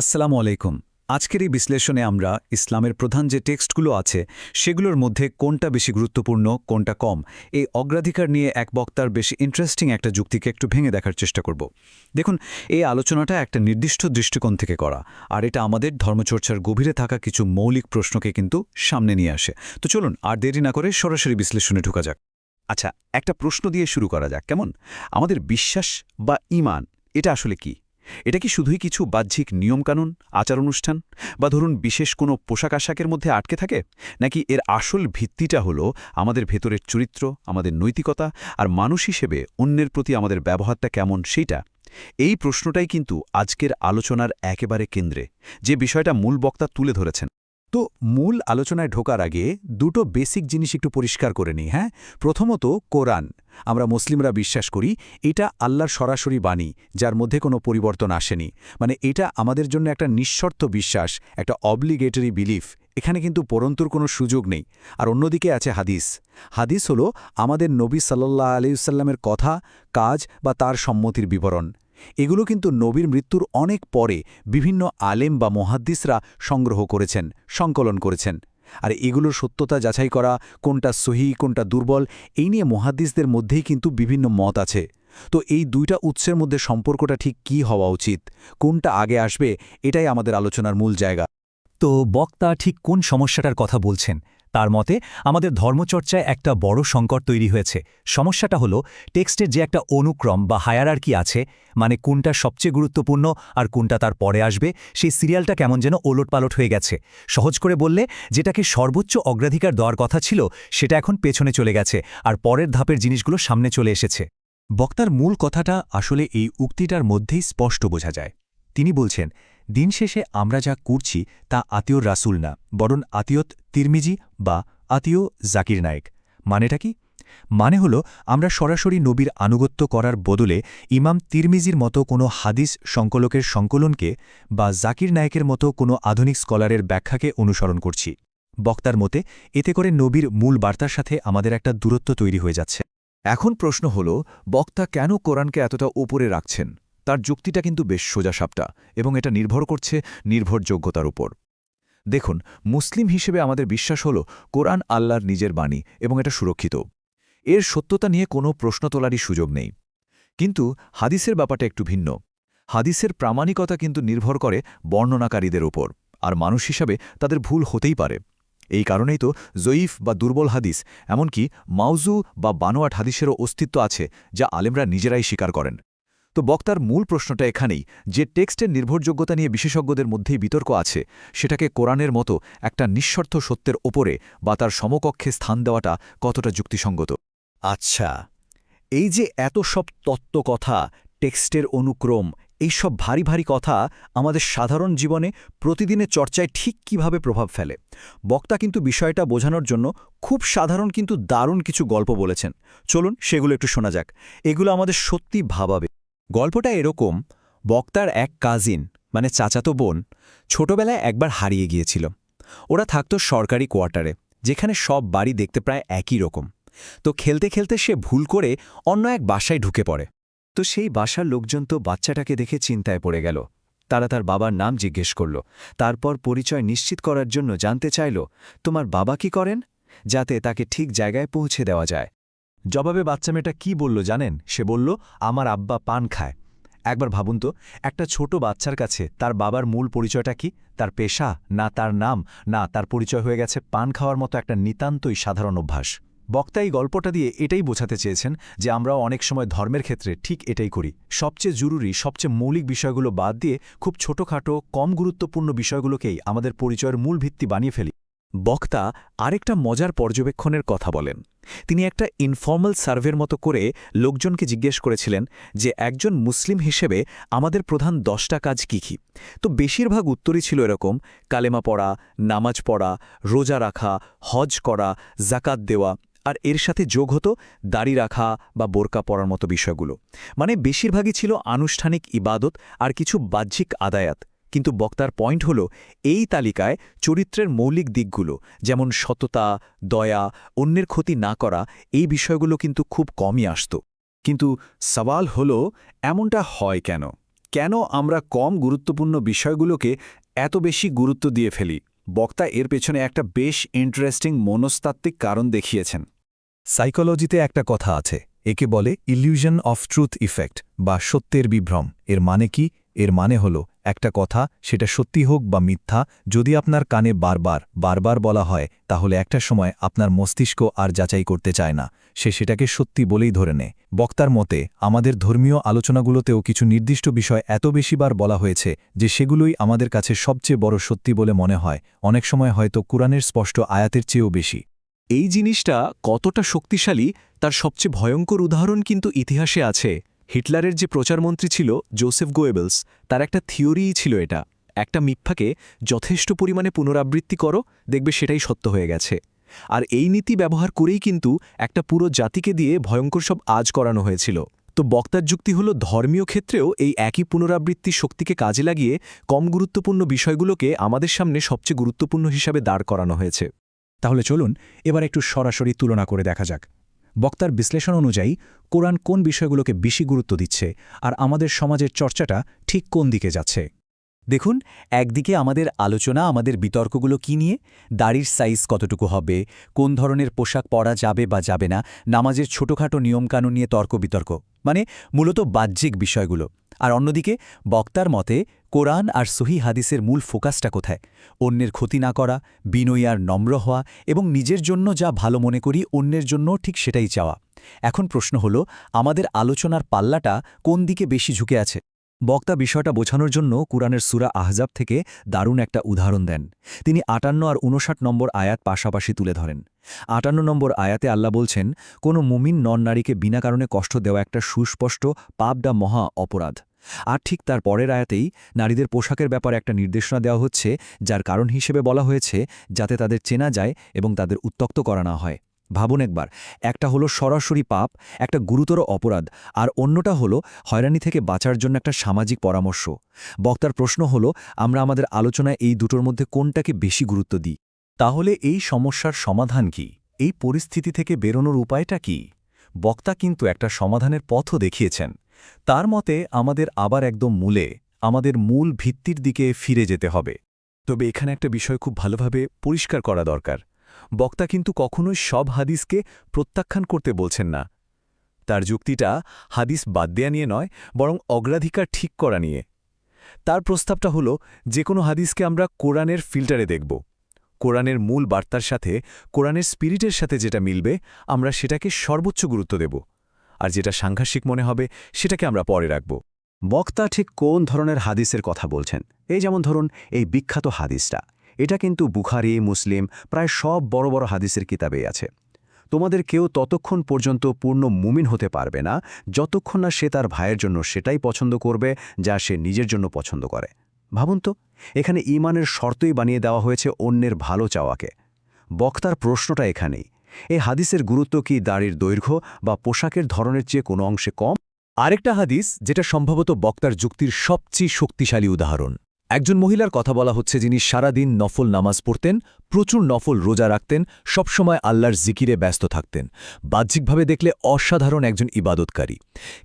আসসালামু আলাইকুম। আজকের এই বিশ্লেষণে আমরা ইসলামের প্রধান যে টেক্সটগুলো আছে, সেগুলোর মধ্যে কোনটা বেশি গুরুত্বপূর্ণ, কোনটা কম, এই অগ্রাধিকার নিয়ে এক বক্তার বেশি ইন্টারেস্টিং একটা যুক্তিকে একটু ভেঙে দেখার চেষ্টা করব। দেখুন, এই আলোচনাটা একটা নির্দিষ্ট দৃষ্টিকোণ থেকে করা, আর এটা আমাদের ধর্মচর্চার গভীরে থাকা কিছু মৌলিক প্রশ্নকে কিন্তু সামনে নিয়ে আসে। তো চলুন, আর দেরি না করে সরাসরি বিশ্লেষণে ঢুকা যাক। আচ্ছা একটা প্রশ্ন দিয়ে শুরু করা যাক, কেমন? আমাদের বিশ্বাস বা ইমান, এটা আসলে কি? এটা কি শুধুই কিছু বাহ্যিক নিয়মকানুন আচার অনুষ্ঠান বা ধরুন বিশেষ কোনো পোশাক আশাকের মধ্যে আটকে থাকে? নাকি এর আসল ভিত্তিটা হলো আমাদের ভেতরের চরিত্র, আমাদের নৈতিকতা আর মানুষ হিসেবে অন্যের প্রতি আমাদের ব্যবহারটা কেমন সেইটা? এই প্রশ্নটাই কিন্তু আজকের আলোচনার একেবারে কেন্দ্রে, যে বিষয়টা মূল বক্তা তুলে ধরেছেন। তো মূল আলোচনায় ঢোকার আগে দুটো বেসিক জিনিস একটু পরিষ্কার করে নিই হ্যাঁ? প্রথমত কোরআন। আমরা মুসলিমরা বিশ্বাস করি এটা আল্লাহর সরাসরি বাণী, যার মধ্যে কোনো পরিবর্তন আসেনি। মানে এটা আমাদের জন্য একটা নিঃশর্ত বিশ্বাস, একটা অবলিগেটরি বিলিফ এখানে কিন্তু পরন্তুর কোনো সুযোগ নেই। আর অন্যদিকে আছে হাদিস। হাদিস হলো আমাদের নবী সাল্লাহ আলিউসাল্লামের কথা, কাজ বা তার সম্মতির বিবরণ। এগুলো কিন্তু নবীর মৃত্যুর অনেক পরে বিভিন্ন আলেম বা মহাদ্দিসরা সংগ্রহ করেছেন, সংকলন করেছেন। আর এগুলোর সত্যতা যাচাই করা, কোনটা সহি, কোনটা দুর্বল, এই নিয়ে মহাদ্দিসদের মধ্যেই কিন্তু বিভিন্ন মত আছে। তো এই দুইটা উৎসের মধ্যে সম্পর্কটা ঠিক কি হওয়া উচিত, কোনটা আগে আসবে, এটাই আমাদের আলোচনার মূল জায়গা। তো বক্তা ঠিক কোন সমস্যাটার কথা বলছেন? তার মতে, আমাদের ধর্মচর্চায় একটা বড় সংকট তৈরি হয়েছে। সমস্যাটা হলো, টেক্সটের যে একটা অনুক্রম বা হায়ারার্কি আছে মানে কোনটা সবচেয়ে গুরুত্বপূর্ণ আর কোনটা তার পরে আসবে, সেই সিরিয়ালটা কেমন যেন ওলটপালট হয়ে গেছে। সহজ করে বললে, যেটাকে সর্বোচ্চ অগ্রাধিকার দেওয়ার কথা ছিল, সেটা এখন পেছনে চলে গেছে আর পরের ধাপের জিনিসগুলো সামনে চলে এসেছে। বক্তার মূল কথাটা আসলে এই উক্তিটার মধ্যেই স্পষ্ট বোঝা যায়। তিনি বলছেন দিন শেষে আমরা যা করছি তা আতীয় রাসুল না, বরং আতীয়ত তিরমিজি বা আতীয় জাকির নায়েক। মানেটা কি? মানে হল আমরা সরাসরি নবীর আনুগত্য করার বদলে ইমাম তিরমিজির মতো কোনো হাদিস সংকলকের সংকলনকে বা জাকির নায়েকের মতো কোনো আধুনিক স্কলারের ব্যাখ্যাকে অনুসরণ করছি। বক্তার মতে, এতে করে নবীর মূল বার্তার সাথে আমাদের একটা দূরত্ব তৈরি হয়ে যাচ্ছে। এখন প্রশ্ন হল, বক্তা কেন কোরআনকে এতটা ওপরে রাখছেন? তার যুক্তিটা কিন্তু বেশ সোজাসাপটা এবং এটা নির্ভর করছে নির্ভরযোগ্যতার উপর। দেখুন, মুসলিম হিসেবে আমাদের বিশ্বাস হল কোরআন আল্লাহর নিজের বাণী এবং এটা সুরক্ষিত। এর সত্যতা নিয়ে কোনো প্রশ্ন তোলারই সুযোগ নেই। কিন্তু হাদিসের ব্যাপারটা একটু ভিন্ন। হাদিসের প্রামাণিকতা কিন্তু নির্ভর করে বর্ণনাকারীদের উপর, আর মানুষ হিসাবে তাদের ভুল হতেই পারে। এই কারণেই তো জয়ীফ বা দুর্বল হাদিস, এমনকি মাউজু বা বানোয়াট হাদিসেরও অস্তিত্ব আছে যা আলেমরা নিজেরাই স্বীকার করেন। তো বক্তার মূল প্রশ্নটা এখানেই, যে টেক্সটের নির্ভরযোগ্যতা নিয়ে বিশেষজ্ঞদের মধ্যেই বিতর্ক আছে, সেটাকে কোরআনের মতো একটা নিঃস্বার্থ সত্যের ওপরে বা তার সমকক্ষে স্থান দেওয়াটা কতটা যুক্তিসঙ্গত? আচ্ছা এই যে এত সব তত্ত্ব কথা টেক্সটের অনুক্রম, এই সব ভারী ভারী কথা আমাদের সাধারণ জীবনে প্রতিদিনের চর্চায় ঠিক কীভাবে প্রভাব ফেলে? বক্তা কিন্তু বিষয়টা বোঝানোর জন্য খুব সাধারণ কিন্তু দারুণ কিছু গল্প বলেছেন। চলুন সেগুলো একটু শোনা যাক। এগুলো আমাদের সত্যি ভাবাবে। গল্পটা এরকম, বক্তার এক কাজিন মানে চাচাতো বোন, ছোটবেলায় একবার হারিয়ে গিয়েছিল। ওরা থাকত সরকারি কোয়ার্টারে, যেখানে সব বাড়ি দেখতে প্রায় একই রকম। তো খেলতে খেলতে সে ভুল করে অন্য এক বাসায় ঢুকে পড়ে। তো সেই বাসার লোকজন তো বাচ্চাটাকে দেখে চিন্তায় পড়ে গেল। তারা তার বাবার নাম জিজ্ঞেস করল। তারপর পরিচয় নিশ্চিত করার জন্য জানতে চাইল, তোমার বাবা কি করেন? যাতে তাকে ঠিক জায়গায় পৌঁছে দেওয়া যায়। জবাবে বাচ্চা মেয়েটা কী বলল জানেন? সে বলল, আমার আব্বা পান খায়। একবার ভাবুন তো, একটা ছোট বাচ্চার কাছে তার বাবার মূল পরিচয়টা কি? তার পেশা? না তার নাম? না, তার পরিচয় হয়ে গেছে পান খাওয়ার মতো একটা নিতান্তই সাধারণ অভ্যাস। বক্তা এই গল্পটা দিয়ে এটাই বোঝাতে চেয়েছেন যে আমরাও অনেক সময় ধর্মের ক্ষেত্রে ঠিক এটাই করি। সবচেয়ে জরুরি, সবচেয়ে মৌলিক বিষয়গুলো বাদ দিয়ে খুব ছোটখাটো, কম গুরুত্বপূর্ণ বিষয়গুলোকেই আমাদের পরিচয়ের মূল ভিত্তি বানিয়ে ফেলি। বক্তা আরেকটা মজার পর্যবেক্ষণের কথা বলেন। তিনি একটা ইনফর্মাল সার্ভের মতো করে লোকজনকে জিজ্ঞেস করেছিলেন যে, একজন মুসলিম হিসেবে আমাদের প্রধান দশটা কাজ কী কী? তো বেশিরভাগ উত্তরই ছিল এরকম, কালেমা পড়া, নামাজ পড়া, রোজা রাখা, হজ করা জাকাত দেওয়া, আর এর সাথে যোগ হতো দাড়ি রাখা বা বোরকা পরার মতো বিষয়গুলো। মানে বেশিরভাগই ছিল আনুষ্ঠানিক ইবাদত আর কিছু বাহ্যিক আদায়াত। কিন্তু বক্তার পয়েন্ট হল এই তালিকায় চরিত্রের মৌলিক দিকগুলো, যেমন সততা, দয়া, অন্যের ক্ষতি না করা, এই বিষয়গুলো কিন্তু খুব কমই আসত। কিন্তু সওয়াল হল, এমনটা হয় কেন? কেন আমরা কম গুরুত্বপূর্ণ বিষয়গুলোকে এত বেশি গুরুত্ব দিয়ে ফেলি? বক্তা এর পেছনে একটা বেশ ইন্টারেস্টিং মনস্তাত্ত্বিক কারণ দেখিয়েছেন। সাইকোলজিতে একটা কথা আছে, একে বলে ইলিউশন অফ ট্রুথ ইফেক্ট বা সত্যের বিভ্রম। এর মানে কি? এর মানে হল একটা কথা, সেটা সত্যি হোক বা মিথ্যা, যদি আপনার কানে বারবার বারবার বলা হয়, তাহলে একটা সময় আপনার মস্তিষ্ক আর যাচাই করতে চায় না। সে সেটাকে সত্যি বলেই ধরে নেয়। বক্তার মতে, আমাদের ধর্মীয় আলোচনাগুলোতেও কিছু নির্দিষ্ট বিষয় এত বেশিবার বলা হয়েছে, যে সেগুলোই আমাদের কাছে সবচেয়ে বড় সত্যি বলে মনে হয়। অনেক সময় হয়তো কোরআনের স্পষ্ট আয়াতের চেয়েও বেশি। এই জিনিসটা কতটা শক্তিশালী, তার সবচেয়ে ভয়ঙ্কর উদাহরণ কিন্তু ইতিহাসে আছে। হিটলারের যে প্রচারমন্ত্রী ছিল জোসেফ গোয়েবলস, তার একটা থিওরিই ছিল এটা। একটা মিথ্যাকে যথেষ্ট পরিমাণে পুনরাবৃত্তি করো, দেখবে সেটাই সত্য হয়ে গেছে। আর এই নীতি ব্যবহার করেই কিন্তু একটা পুরো জাতিকে দিয়ে ভয়ঙ্কর সব আজ করানো হয়েছিল। তো বক্তার যুক্তি হল, ধর্মীয় ক্ষেত্রেও এই একই পুনরাবৃত্তি শক্তিকে কাজে লাগিয়ে কম গুরুত্বপূর্ণ বিষয়গুলোকে আমাদের সামনে সবচেয়ে গুরুত্বপূর্ণ হিসাবে দাঁড় করানো হয়েছে। তাহলে চলুন, এবার একটু সরাসরি তুলনা করে দেখা যাক। বক্তার বিশ্লেষণ অনুযায়ী, কোরআন কোন বিষয়গুলোকে বেশি গুরুত্ব দিচ্ছে আর আমাদের সমাজের চর্চাটা ঠিক কোন দিকে যাচ্ছে? দেখুন, একদিকে আমাদের আলোচনা, আমাদের বিতর্কগুলো কি নিয়ে? দাড়ির সাইজ কতটুকু হবে? কোন ধরনের পোশাক পরা যাবে বা যাবে না? নামাজের ছোটখাটো নিয়মকানুন নিয়ে তর্ক বিতর্ক মানে মূলত বাহ্যিক বিষয়গুলো। আর অন্যদিকে, বক্তার মতে কোরআন আর সহি হাদিসের মূল ফোকাসটা কোথায়? অন্যের ক্ষতি না করা, বিনয়ী আর নম্র হওয়া এবং নিজের জন্য যা ভালো মনে করি, অন্যের জন্য ঠিক সেটাই চাওয়া। এখন প্রশ্ন হল, আমাদের আলোচনার পাল্লাটা কোন দিকে বেশি ঝুঁকে আছে? বক্তা বিষয়টা বোঝানোর জন্য কুরআনের সুরা আহজাব থেকে দারুণ একটা উদাহরণ দেন। তিনি আটান্ন আর উনষাট নম্বর আয়াত পাশাপাশি তুলে ধরেন। আটান্ন নম্বর আয়াতে আল্লাহ বলছেন, কোনো মুমিন নন নারীকে বিনা কারণে কষ্ট দেওয়া একটা সুস্পষ্ট, পাপডা মহা অপরাধ। আর ঠিক তার পরের আয়াতেই নারীদের পোশাকের ব্যাপারে একটা নির্দেশনা দেওয়া হচ্ছে, যার কারণ হিসেবে বলা হয়েছে যাতে তাদের চেনা যায় এবং তাদের উত্তক্ত করা না হয়। ভাবুন একবার, একটা হলো সরাসরি পাপ, একটা গুরুতর অপরাধ, আর অন্যটা হলো হয়রানি থেকে বাঁচার জন্য একটা সামাজিক পরামর্শ। বক্তার প্রশ্ন হলো, আমরা আমাদের আলোচনায় এই দুটোর মধ্যে কোনটাকে বেশি গুরুত্ব দিই? তাহলে এই সমস্যার সমাধান কি? এই পরিস্থিতি থেকে বেরোনোর উপায়টা কি? বক্তা কিন্তু একটা সমাধানের পথও দেখিয়েছেন। তার মতে, আমাদের আবার একদম মূলে, আমাদের মূল ভিত্তির দিকে ফিরে যেতে হবে। তবে এখানে একটা বিষয় খুব ভালোভাবে পরিষ্কার করা দরকার। বক্তা কিন্তু কখনোই সব হাদিসকে প্রত্যাখ্যান করতে বলছেন না। তার যুক্তিটা হাদিস বাদ দেয়া নিয়ে নয়, বরং অগ্রাধিকার ঠিক করা নিয়ে। তার প্রস্তাবটা হলো, যে কোনো হাদিসকে আমরা কোরআনের ফিল্টারে দেখব। কোরআনের মূল বার্তার সাথে, কোরআনের স্পিরিটের সাথে যেটা মিলবে, আমরা সেটাকে সর্বোচ্চ গুরুত্ব দেব। আর যেটা সাংঘাসিক মনে হবে, সেটাকে আমরা পরে রাখব। বক্তা ঠিক কোন ধরনের হাদিসের কথা বলছেন? এই যেমন ধরুন, এই বিখ্যাত হাদিসটা। এটা কিন্তু বুখারি, মুসলিম, প্রায় সব বড় বড় হাদিসের কিতাবেই আছে। তোমাদের কেউ ততক্ষণ পর্যন্ত পূর্ণ মুমিন হতে পারবে না, যতক্ষণ না সে তার ভাইয়ের জন্য সেটাই পছন্দ করবে, যা সে নিজের জন্য পছন্দ করে। ভাবুন তো, এখানে ইমানের শর্তই বানিয়ে দেওয়া হয়েছে অন্যের ভালো চাওয়াকে। বক্তার প্রশ্নটা এখানেই। এই হাদিসের গুরুত্ব কি দাড়ির দৈর্ঘ্য বা পোশাকের ধরনের চেয়ে কোনো অংশে কম? আরেকটা হাদিস, যেটা সম্ভবত বক্তার যুক্তির সবচেয়ে শক্তিশালী উদাহরণ। একজন মহিলার কথা বলা হচ্ছে যিনি সারাদিন নফল নামাজ পড়তেন, প্রচুর নফল রোজা রাখতেন, সবসময় আল্লাহর জিকিরে ব্যস্ত থাকতেন। বাহ্যিকভাবে দেখলে অসাধারণ একজন ইবাদতকারী।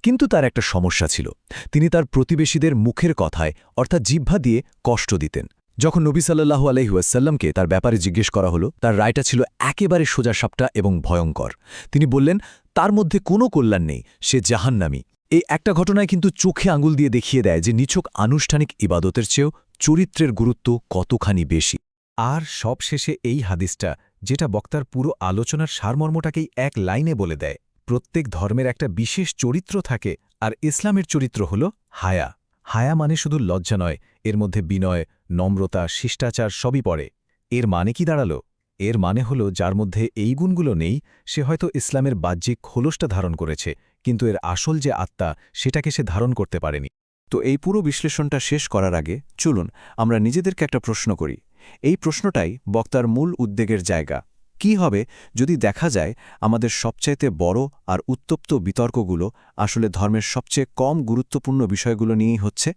কিন্তু তার একটা সমস্যা ছিল। তিনি তার প্রতিবেশীদের মুখের কথায়, অর্থাৎ জিহ্বা দিয়ে কষ্ট দিতেন। যখন নবী সাল্লাহু আলহিউসাল্লামকে তার ব্যাপারে জিজ্ঞেস করা হলো, তার রায়টা ছিল একেবারে সোজাসাপটা এবং ভয়ঙ্কর। তিনি বললেন, তার মধ্যে কোনো কল্যাণ নেই, সে জাহান্নামী। এই একটা ঘটনায় কিন্তু চোখে আঙুল দিয়ে দেখিয়ে দেয় যে নিছক আনুষ্ঠানিক ইবাদতের চেয়েও চরিত্রের গুরুত্ব কতখানি বেশি। আর সবশেষে এই হাদিসটা, যেটা বক্তার পুরো আলোচনার সারমর্মটাকেই এক লাইনে বলে দেয়। প্রত্যেক ধর্মের একটা বিশেষ চরিত্র থাকে, আর ইসলামের চরিত্র হল হায়া। হায়া মানে শুধু লজ্জা নয়, এর মধ্যে বিনয়, নম্রতা, শিষ্টাচার সবই পড়ে। এর মানে কি দাঁড়াল? এর মানে হল যার মধ্যে এই গুণগুলো নেই, সে হয়তো ইসলামের বাহ্যিক খোলসটা ধারণ করেছে, কিন্তু এর আসল যে আত্মা, সেটাকে সে ধারণ করতে পারেনি। তো এই পুরো বিশ্লেষণটা শেষ করার আগে চলুন আমরা নিজেদেরকে একটা প্রশ্ন করি। এই প্রশ্নটাই বক্তার মূল উদ্বেগের জায়গা। কি হবে যদি দেখা যায় আমাদের সবচাইতে বড় আর উত্তপ্ত বিতর্কগুলো আসলে ধর্মের সবচেয়ে কম গুরুত্বপূর্ণ বিষয়গুলো নিয়েই হচ্ছে?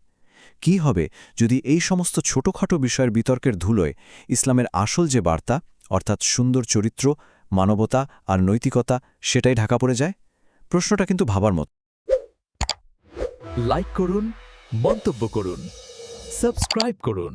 কি হবে যদি এই সমস্ত ছোটখাটো বিষয়ের বিতর্কের ধুলোয় ইসলামের আসল যে বার্তা, অর্থাৎ সুন্দর চরিত্র, মানবতা আর নৈতিকতা, সেটাই ঢাকা পড়ে যায়? প্রশ্নটা কিন্তু ভাবার মতো। লাইক করুন, মন্তব্য করুন সাবস্ক্রাইব করুন।